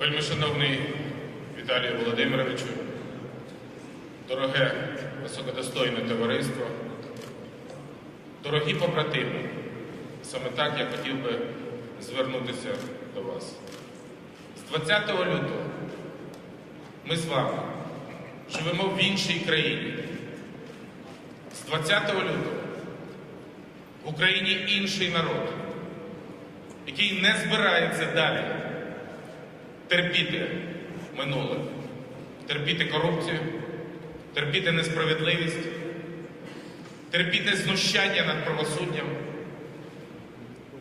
Вельми шановний Віталію Володимировичу, дороге високодостойне товариство, дорогі побратими, саме так я хотів би звернутися до вас. З 20 лютого ми з вами живемо в іншій країні. З 20 лютого в Україні інший народ, який не збирається далі терпіти минуле, терпіти корупцію, терпіти несправедливість, терпіти знущання над правосуддям,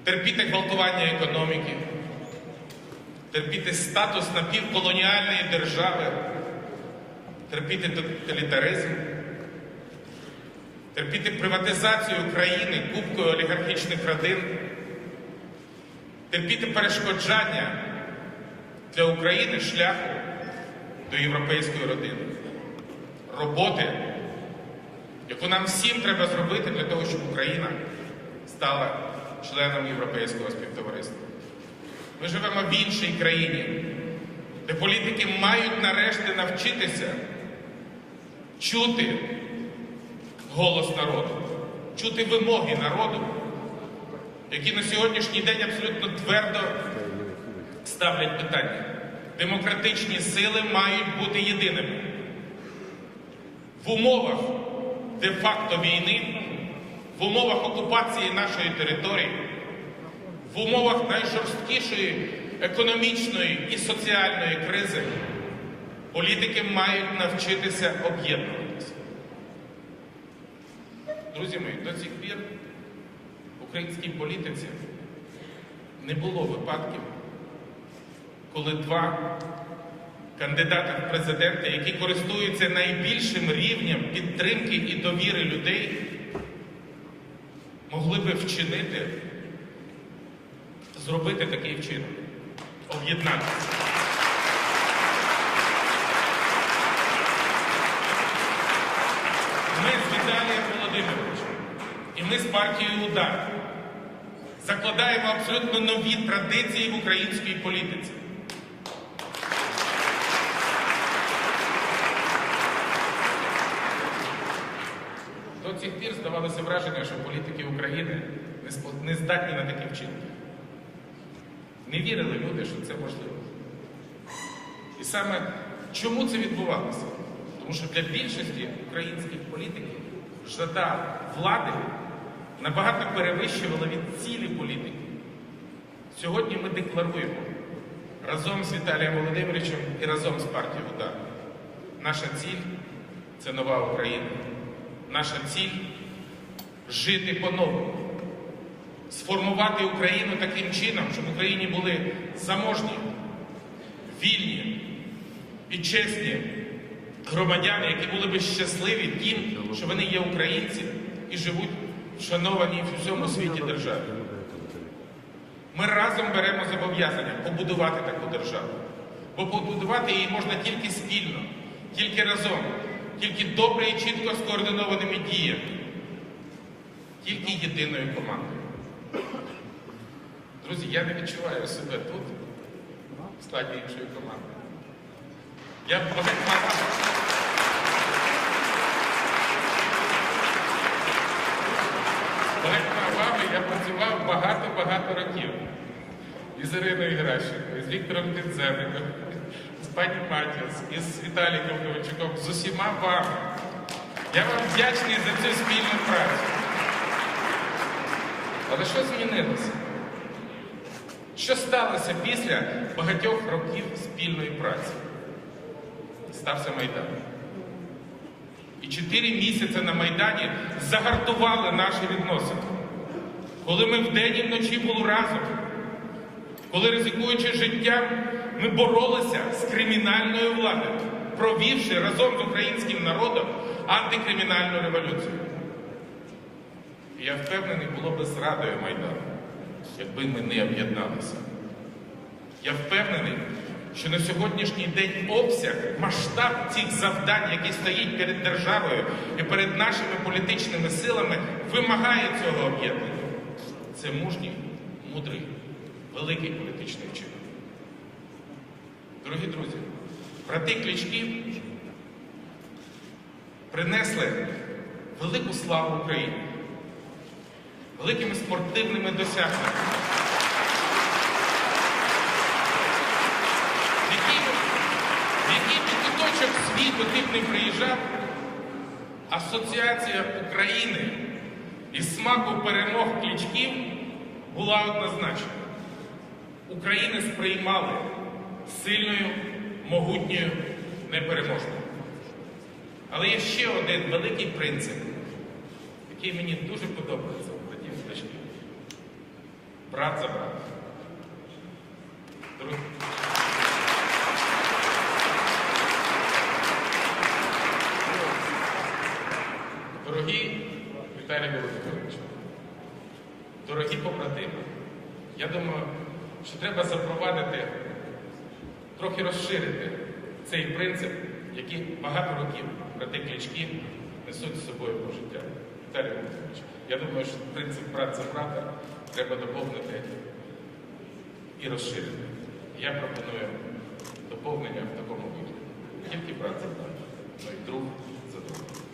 терпіти гвалтування економіки, терпіти статус напівколоніальної держави, терпіти тоталітаризм, терпіти приватизацію країни кубкою олігархічних родин, терпіти перешкоджання для України шляху до європейської родини, роботи, яку нам всім треба зробити для того, щоб Україна стала членом європейського співтовариства. Ми живемо в іншій країні, де політики мають нарешті навчитися чути голос народу, чути вимоги народу, які на сьогоднішній день абсолютно твердо ставлять питання. Демократичні сили мають бути єдиними. В умовах де-факто війни, в умовах окупації нашої території, в умовах найжорсткішої економічної і соціальної кризи політики мають навчитися об'єднуватися. Друзі мої, до цих пір в українській політиці не було випадків, коли два кандидати в президенти, які користуються найбільшим рівнем підтримки і довіри людей, могли би вчинити, зробити такий вчинок, об'єднатися. Ми з Віталієм Володимировичем і ми з партією Удар закладаємо абсолютно нові традиції в українській політиці. Цих пір здавалося враження, що політики України не здатні на такі вчинки. Не вірили люди, що це можливо. І саме чому це відбувалося? Тому що для більшості українських політиків жада влади набагато перевищувала від цілі політики. Сьогодні ми декларуємо разом з Віталієм Володимировичем і разом з партією «Удар». Наша ціль це нова Україна. Наша ціль жити по-новому, сформувати Україну таким чином, щоб в Україні були заможні, вільні і чесні громадяни, які були би щасливі тим, що вони є українці і живуть в шанованій в всьому світі державі. Ми разом беремо зобов'язання побудувати таку державу. Бо побудувати її можна тільки спільно, тільки разом, тільки добре і чітко скоординованими діями, тільки єдиною командою. Друзі, я не відчуваю себе тут, в складі іншої команди. Я багатьма багатьма вами я працював багато-багато років. І з Іриною Геращенко, і з Віктором Тинзенником, з пані Матіс, і з Віталіком Ковальчуком, з усіма вами. Я вам вдячний за цю спільну працю. Але що змінилося? Що сталося після багатьох років спільної праці? Стався Майдан. І чотири місяці на Майдані загартували наші відносини. Коли ми вдень і вночі були разом, коли ризикуючи життям, ми боролися з кримінальною владою, провівши разом з українським народом антикримінальну революцію. І я впевнений, було би зрадою Майдану, якби ми не об'єдналися. Я впевнений, що на сьогоднішній день обсяг, масштаб цих завдань, які стоїть перед державою і перед нашими політичними силами, вимагає цього об'єднання. Це мужній, мудрий, великий політичний вчинок. Дорогі друзі, брати Клички принесли велику славу Україні, великими спортивними досягненнями. В який, в куточок світу ти не приїжджав, Асоціація України із смаку перемог клічків була однозначна. України сприймали сильною, могутньою, непереможною. Але є ще один великий принцип, який мені дуже подобається у братів. Брат за. Друг- Дорогі Віталій Володимирович, дорогі побратими, я думаю, що треба запровадити, трохи розширити цей принцип, який багато років брати клічки несуть з собою по життя. Віталій Володимирович, я думаю, що принцип брат за брата треба доповнити і розширити. Я пропоную доповнення в такому вигляді. Не тільки брат за брата, але й друг за другом.